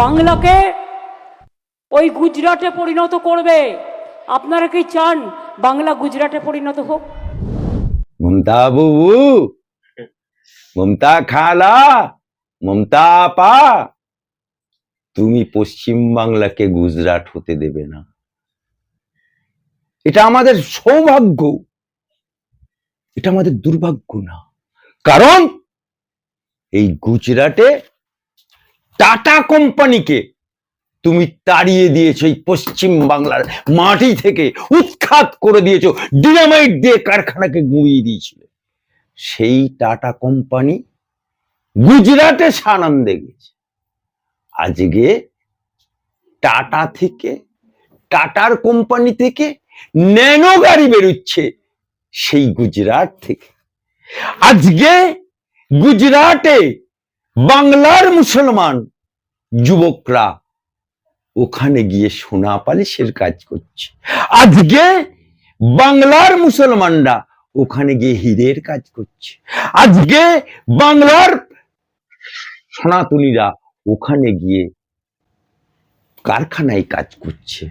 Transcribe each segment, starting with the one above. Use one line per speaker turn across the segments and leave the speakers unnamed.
বাংলাকে ওই গুজরাটে পরিণত করবে। আপনারা কি চান বাংলা গুজরাটে পরিণত হোক?
মমতা বুবু, মমতা খালা, মমতা আপা, তুমি পশ্চিম বাংলাকে গুজরাট হতে দেবে না। এটা আমাদের সৌভাগ্য। এটা আমাদের দুর্ভাগ্য না। কারণ এই গুজরাটে টাটা কোম্পানিকে তুমি তাড়িয়ে দিয়েছ এই পশ্চিম বাংলার মাটি থেকে, উৎখাত করে দিয়েছ ডিনামাইট দিয়ে কারখানাকে গুঁড়িয়ে দিয়েছিলে। সেই টাটা কোম্পানি গুজরাটে সানন্দে গেছে। আজকে টাটা থেকে, টাটার কোম্পানি থেকে ন্যানো গাড়ি বেরোচ্ছে সেই গুজরাট থেকে। আজকে গুজরাটে বাংলার মুসলমান যুবকরা ওখানে গিয়ে সোনা পালিশের কাজ করছে। আজকে বাংলার মুসলমানরা ওখানে গিয়ে হীরের কাজ করছে। আজকে বাংলার সনাতনীরা ওখানে গিয়ে কারখানায় কাজ করছে।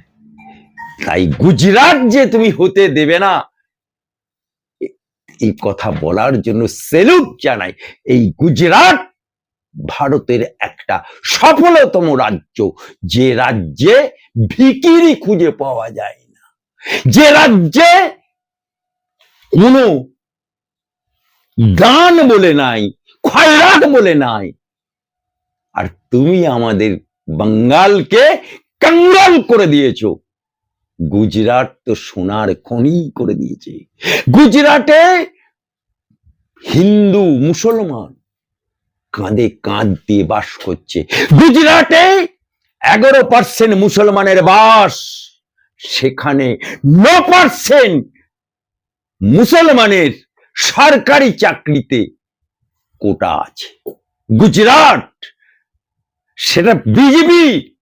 তাই গুজরাট যে তুমি হতে দেবে না এই কথা বলার জন্য সেলুট জানাই। এই গুজরাট ভারতের একটা সফলতম রাজ্য। যে রাজ্যে ভিকিরি খুঁজে পাওয়া যায় না। যে রাজ্যে কোনো গান বলে নাই খয়রাত বলে নাই। আর তুমি আমাদের বাঙ্গালকে কাঙ্গাল করে দিয়েছ। গুজরাট তো সোনার খনি করে দিয়েছে। গুজরাটে হিন্দু, মুসলমান কাঁধে কাঁধ দিয়ে বাস করছে। গুজরাটে এগারো পার্সেন্ট মুসলমানের বাস। সেখানে ন পার্সেন্ট মুসলমানের সরকারি চাকরিতে কোটা আছে। গুজরাট, সেটা বিজেপি,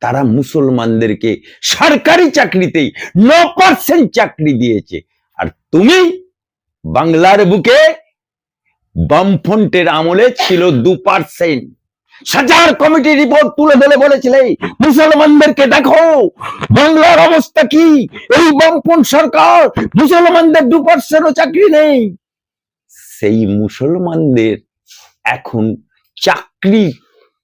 তারা মুসলমানদেরকে সরকারি চাকরিতেই ন পার্সেন্ট চাকরি দিয়েছে। আর তুমি বাংলার বুকে বামফ্রন্টের আমলে ছিল দু পার্সেন্ট সাজার কমিটি রিপোর্ট তুলে ধরে বলেছিলে মুসলমানদেরকে দেখো, বাংলার অবস্থা কি? এই বামফ্রন্ট সরকার মুসলমানদের দু পার্সেন্টও চাকরি নেই। সেই মুসলমানদের এখন চাকরি,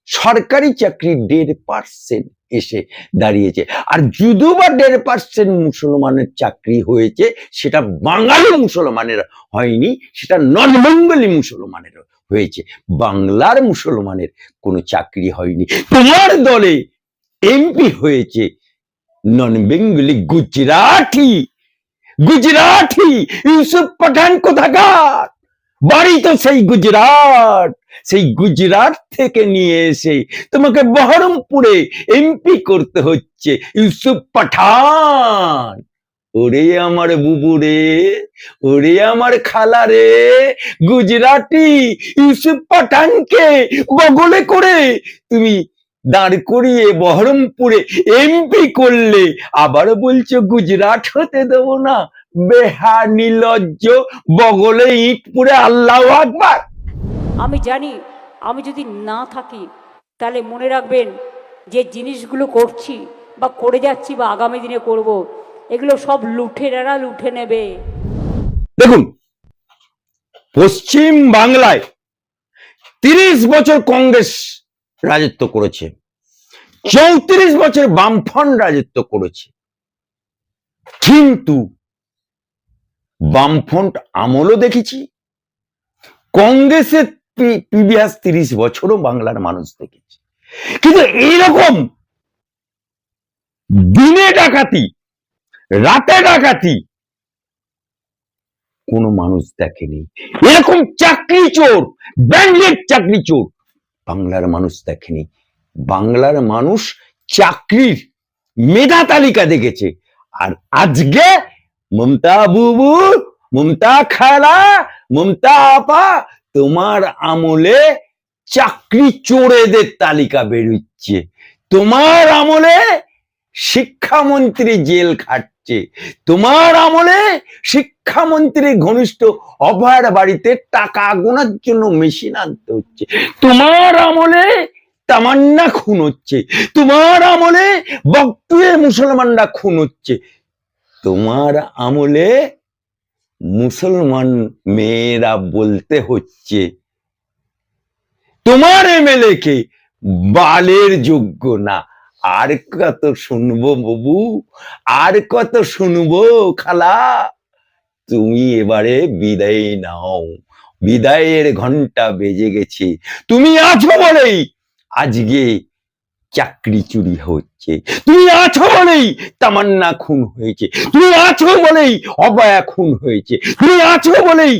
সরকারি চাকরি দেড় পার্সেন্ট এসে দাঁড়িয়েছে। আর যদিও বা দেড় পার্সেন্ট মুসলমানের চাকরি হয়েছে, সেটা বাঙালি মুসলমানের হয়নি, সেটা নন বেঙ্গলি মুসলমানের হয়েছে। বাংলার মুসলমানের কোনো চাকরি হয়নি। তোমার দলে এমপি হয়েছে নন বেঙ্গলি গুজরাটি। গুজরাটি, ইউসুফ পাঠান কোথাকার? বাড়ি তো সেই গুজরাট। সেই গুজরাট থেকে নিয়ে এসে তোমাকে বহরমপুরে এমপি করতে হচ্ছে, ইউসুফ পাঠান। ওরে আমার বুবু রে, ওরে আমার খালা রে, গুজরাটি ইউসুফ পাঠানকে বগলে করে তুমি দাঁড় করিয়ে বহরমপুরে এমপি করলে, আবার বলছো গুজরাট হতে দেবো না। বেহা নির্লজ্জ বগলে ইট পুরে আল্লাহ আকবার।
আমি জানি, আমি যদি না থাকি, তাহলে মনে রাখবেন যে জিনিসগুলো করছি বা করে যাচ্ছি বা আগামী দিনে করব। এগুলো সব লুঠেরারা লুঠে নেবে
দেখুন, পশ্চিম বাংলায় তিরিশ বছর কংগ্রেস রাজত্ব করেছে, চৌত্রিশ বছর বামফ্রন্ট রাজত্ব করেছে কিন্তু বামফ্রন্ট আমলও দেখেছি, কংগ্রেসের প্রিভিয়াস তিরিশ বছরও বাংলার মানুষ দেখেছে। কিন্তু এইরকম দিনে ডাকাতি, রাতে ডাকাতি কোনো মানুষ দেখেনি। এরকম চাকরি চোর ব্যান্ডেড চাকরি চোর বাংলার মানুষ দেখেনি। বাংলার মানুষ চাকরির মেধা তালিকা দেখেছে। আর আজকে মমতা বুবু, মমতা খালা, মমতা আপা তোমার আমলে চাকরি চোরেদের তালিকা বেরোচ্ছে। তোমার আমলে শিক্ষামন্ত্রী জেল খাটছে। তোমার আমলে শিক্ষামন্ত্রী ঘনিষ্ঠ অভয়ার বাড়িতে টাকা গোনার জন্য মেশিন আনতে হচ্ছে। তোমার আমলে তামান্না খুন হচ্ছে। তোমার আমলে বকটুয়ে মুসলমানরা খুন হচ্ছে। তোমার আমলে মুসলমান মেয়েরা বলতে হচ্ছে, তোমার এমএলএ কে বালের যোগ্য না। আর কত শুনব বাবু? আর কত শুনব খালা? তুমি এবারে বিদায় নাও। বিদায়ের ঘণ্টা বেজে গেছে। তুমি আছো বলেই আজকে চাকরি চুরি হচ্ছে। তুমি আছো বলেই তামান্না খুন হয়েছে। তুমি আছো বলেই অবয়া খুন হয়েছে। তুমি আছো বলেই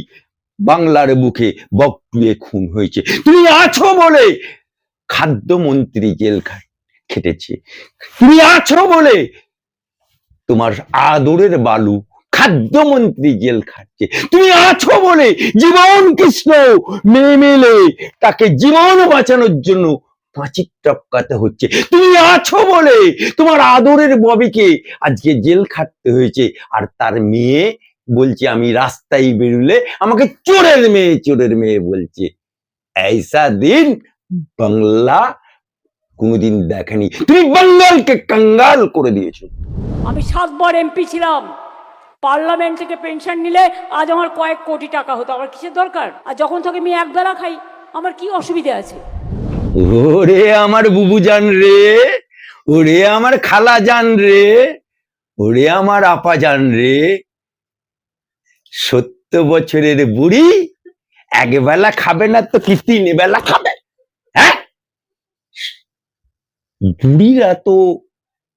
বাংলার বুকে বকটুয়ে খুন হয়েছে। তুমি আছো বলে খাদ্যমন্ত্রী জেল খেটেছে। তুমি আছো বলে তোমার আদরের বালু খাদ্যমন্ত্রী জেল খাচ্ছে। তুমি আছো বলে জীবন কৃষ্ণ মেয়ে মেলে তাকে জীবন বাঁচানোর জন্য পাঁচির টপকাতে হচ্ছে। তুমি আছো বলে তোমার আদরের ববিকে আজকে জেল খাটতে হয়েছে। আর তার মেয়ে বলছে, আমি রাস্তায় বেরুলে আমাকে চোরের মেয়ে চোরের মেয়ে বলছে। ऐसा দিন বাংলা কোনোদিন দেখেনি। তুমি বাঙ্গালকে কাঙ্গাল করে দিয়েছ।
আমি সাতবার এমপি ছিলাম। পার্লামেন্ট থেকে পেনশন নিলে আজ আমার কয়েক কোটি টাকা হতো। আমার কিসের দরকার? আর যখন থেকে আমি একবেলা খাই, আমার কি অসুবিধা আছে?
ওরে আমার বুবু জান রে, ওরে আমার খালা জান রে, ওরে আমার আপা জান রে। সত্তর বছরের বুড়ি একবেলা খাবে না তো কি তিন বেলা খাবে? হ্যাঁ? বুড়িরা তো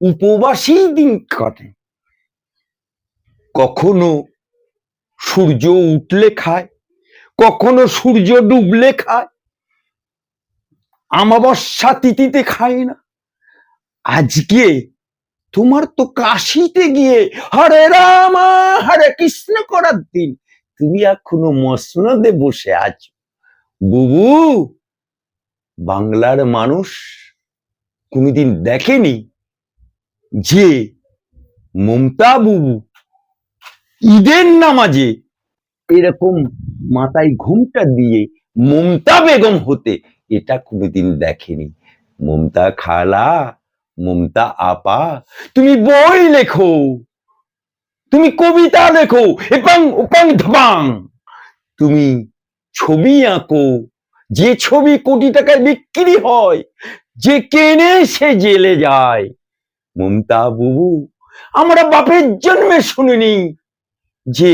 উপবাসী দিন কাটে। কখনো সূর্য উঠলে খায়, কখনো সূর্য ডুবলে খায় আমাবস্যা তিথিতে খায় না। আজকে তোমার তো কাশিতে গিয়ে হরে রাম, হরে কৃষ্ণ করার দিন। তুমি এখনও মসনদে বসে আছো। বুবু, বাংলার মানুষ কোনোদিন দেখেনি যে মমতা বুবু ঈদের নামাজে এরকম মাথায় ঘুমটা দিয়ে মমতা বেগম হতে এটা কোনোদিন দেখেনি। মমতা খালা, মমতা আপা, তুমি বই লেখো, তুমি কবিতা লেখো এপাং ওপাং ধপাং তুমি ছবি আঁকো, যে ছবি কোটি টাকায় বিক্রি হয়, যে কেনে সে জেলে যায়। মমতা বুবু, আমরা বাপের জন্মে শুনিনি যে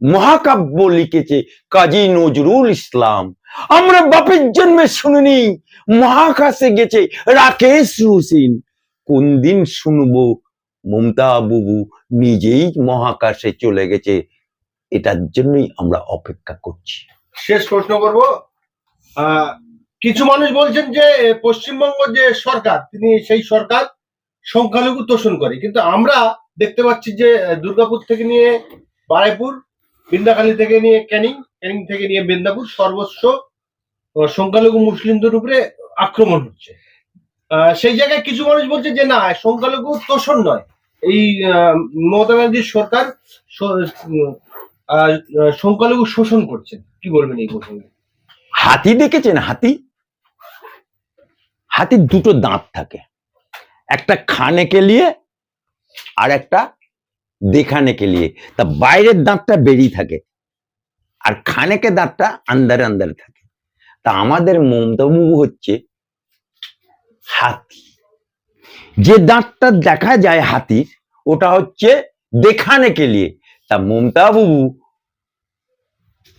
মহাকাব্য লিখেছে কাজী নজরুল ইসলাম। আমরা বাপের জন্মে শুনিনি, মহাকাশে গেছে রাকেশ রুসিন কোন দিন শুনব মমতা বুবু নিজেই মহাকাশে চলে গেছে, এটার জন্যই আমরা অপেক্ষা করছি।
শেষ প্রশ্ন করব। কিছু মানুষ বলছেন যে, পশ্চিমবঙ্গ যে সরকার, তিনি সেই সরকার সংখ্যালঘু তোষণ করে। কিন্তু আমরা দেখতে পাচ্ছি যে, দুর্গাপুর থেকে নিয়ে বারাইপুর, বিন্দাখালী থেকে নিয়ে ক্যানিং ক্যানিং থেকে নিয়ে বিন্দাপুর সর্বস্ব সংখ্যালঘু মুসলিমদের উপরে আক্রমণ হচ্ছে। সেই জায়গায় কিছু মানুষ বলছে যে, না, সংখ্যালঘু তোষণ নয়। এই মমতা ব্যানার্জির সরকার সংখ্যালঘু শোষণ করছে। কি বলবেন এই প্রসঙ্গে?
হাতি দেখেছেন? হাতি? হাতির দুটো দাঁত থাকে। একটা খানে কে লিয়ে আর একটা দেখানে কে লিয়ে তা বাইরের দাঁতটা বেরিয়ে থাকে। আর খানেকে দাঁতটা আন্দারে আন্দারে থাকে। তা আমাদের মমতাবু হচ্ছে হাতি। যে দাঁতটা দেখা যায় হাতির, ওটা হচ্ছে দেখানে কে লিয়ে তা মমতা বাবু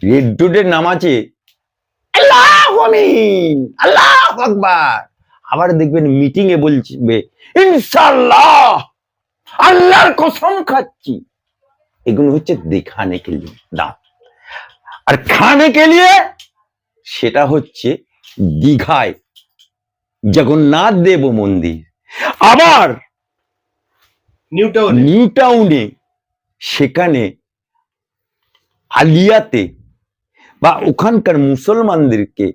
রেড রোডের নামাজে আল্লাহ আমিন, আল্লাহ আকবার। আবার দেখবেন মিটিং এ বলবে ইনশাল্লাহ আল্লাহর কসম খাচ্ছি। এগুলো হচ্ছে দেখানে কে লিয়ে দাঁত। আর খানে কে লিয়ে? সেটা হচ্ছে দীঘায় জগন্নাথ দেব মন্দির। আবার
নিউ টাউনে
নিউ টাউনে সেখানে আলিয়াতে বা ওখানকার মুসলমানদেরকে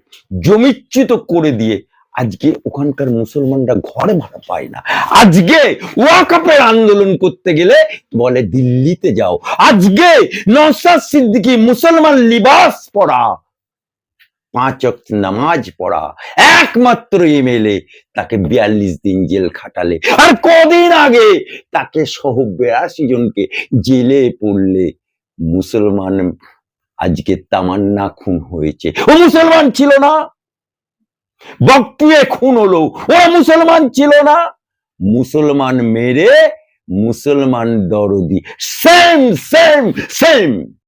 জমিচ্যুত করে দিয়ে আজকে ওখানকার মুসলমানরা ঘর ভাড়া পায় না। আজকে ওয়াকাপের আন্দোলন করতে গেলে বলে, দিল্লিতে যাও। আজকে নওসাদ সিদ্দিকী মুসলমান লিবাস পড়া, পাঁচ ওয়াক্ত নামাজ পড়া, একমাত্র এমএলএ তাকে বিয়াল্লিশ দিন জেল খাটালে। আর কদিন আগে তাকে সহ বিরাশি জনকে জেলে পড়লে মুসলমান আজকে তামান্না খুন হয়েছে। ও মুসলমান ছিল না। বকটুয়ে খুন হলো। ওরা মুসলমান ছিল না। মুসলমান মেরে মুসলমান দরদি। Same same same